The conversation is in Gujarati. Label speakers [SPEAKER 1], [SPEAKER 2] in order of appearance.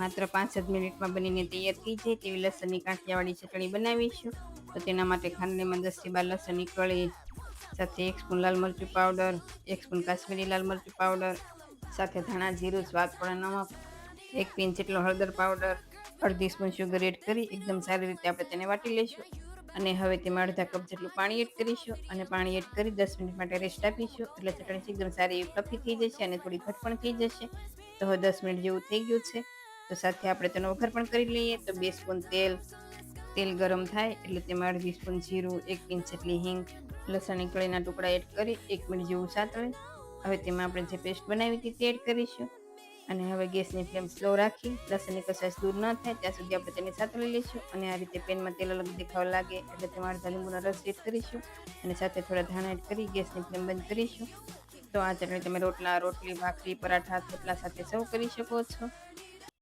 [SPEAKER 1] માત્ર પાંચ જ મિનિટમાં બનીને તૈયાર થઈ જાય તેવી લસણની કાંઠિયાવાળી ચટણી બનાવીશું. તો તેના માટે ખાંડલીમાં દસથી બાર લસણની કળી સાથે એક સ્પૂન લાલ મરચું પાવડર, એક સ્પૂન કાશ્મીરી લાલ મરચું પાવડર, સાથે ધાણા જીરું સ્વાદ પણ નમક એક પિંચ જેટલો હળદર પાવડર, અડધી સ્પૂન શુગર એડ કરી એકદમ સારી રીતે આપણે તેને વાટી લઈશું. અને હવે તેમાં અડધા કપ જેટલું પાણી એડ કરીશું અને પાણી એડ કરી દસ મિનિટ માટે રેસ્ટ આપીશું. એટલે ચટણી એકદમ સારી એવી ફ્લફી થઈ જશે અને થોડી ઘટ પણ થઈ જશે. તો હવે દસ મિનિટ જેવું થઈ ગયું છે. તો સાથે આપણે તેનો વઘાર પણ કરી લઈએ. તો બે સ્પૂન તેલ તેલ ગરમ થાય એટલે તેમાં અડધી સ્પૂન જીરું, એક ઇંચ જેટલી હિંગ લસણની કળીના ટુકડા એડ કરી એક મિનિટ જેવું સાતળે. હવે તેમાં આપણે જે પેસ્ટ બનાવી હતી તે એડ કરીશું. અને હવે ગેસની ફ્લેમ સ્લો રાખી, લસણની કસાશ દૂર ન થાય, ત્યાં સુધી આપણે તેને સાતળી લઈશું. અને આ રીતે પેનમાં તેલ અલગ દેખાવા લાગે એટલે તેમાં અડધા લીંબુનો રસ એડ કરીશું. અને સાથે થોડા ધાણા એડ કરી ગેસની ફ્લેમ બંધ કરીશું. તો આ ચટણી તમે રોટલા, રોટલી, ભાખરી, પરાઠા, થેપલા સાથે સર્વ કરી શકો છો.